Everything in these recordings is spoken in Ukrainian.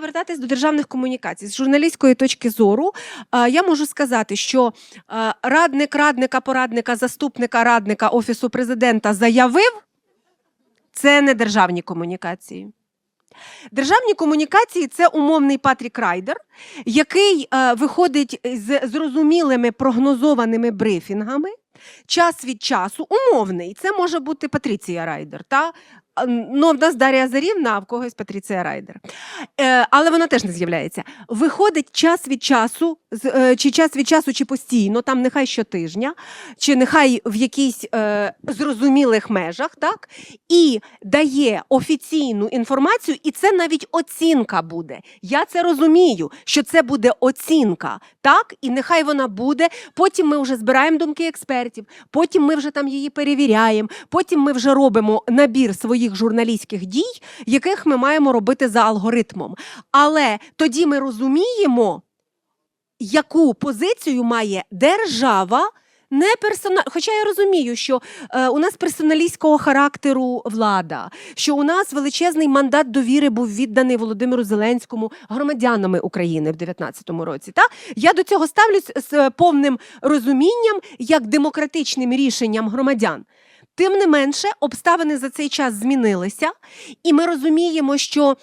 Повертатись до державних комунікацій з журналістської точки зору, я можу сказати, що радник радника, порадника, заступника радника офісу президента заявив, це не державні комунікації. Державні комунікації це умовний Патрік Райдер, який виходить з зрозумілими прогнозованими брифінгами. Час від часу умовний. Це може бути Патріція Райдер. Та? Ну, в нас Дар'я Зарівна, а в когось Патріція Райдер. Е, але вона теж не з'являється. Виходить час від часу, е, чи час від часу, чи постійно, там нехай щотижня, чи нехай в якійсь е, зрозумілих межах, так? і дає офіційну інформацію, і це навіть оцінка буде. Я це розумію, що це буде оцінка, так? І нехай вона буде. Потім ми вже збираємо думки експертів, потім ми вже там її перевіряємо, потім ми вже робимо набір своїх журналістських дій, яких ми маємо робити за алгоритмом. Але тоді ми розуміємо, яку позицію має держава. Не персона... Хоча я розумію, що е, у нас персоналістського характеру влада, що у нас величезний мандат довіри був відданий Володимиру Зеленському громадянами України в 2019 році. Та? Я до цього ставлюсь з повним розумінням як демократичним рішенням громадян. Тим не менше, обставини за цей час змінилися, і ми розуміємо, що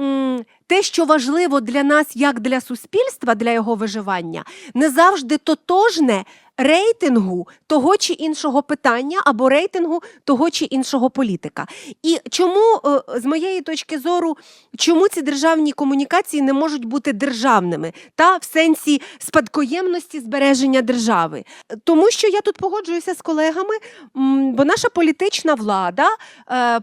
м, те, що важливо для нас, як для суспільства, для його виживання, не завжди тотожне рейтингу того чи іншого питання або рейтингу того чи іншого політика. І чому, е, з моєї точки зору, чому ці державні комунікації не можуть бути державними та в сенсі спадкоємності збереження держави? Тому що я тут погоджуюся з колегами, бо наша політична влада е,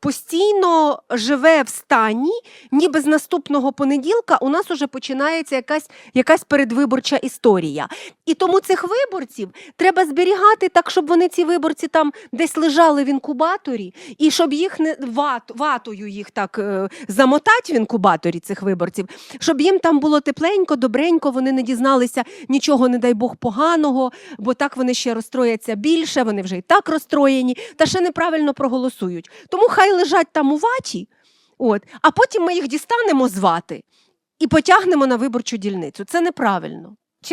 постійно живе в стані, ніби з наступного понеділка у нас уже починається якась, якась передвиборча історія. І тому цих виборців треба зберігати так, щоб вони ці виборці там десь лежали в інкубаторі, і щоб їх не ват, ватою їх так е, замотати в інкубаторі цих виборців, щоб їм там було тепленько, добренько, вони не дізналися нічого, не дай Бог, поганого, бо так вони ще розстрояться більше, вони вже і так розстроєні, та ще неправильно проголосують. Тому хай лежать там у ваті, от, а потім ми їх дістанемо з вати і потягнемо на виборчу дільницю. Це неправильно.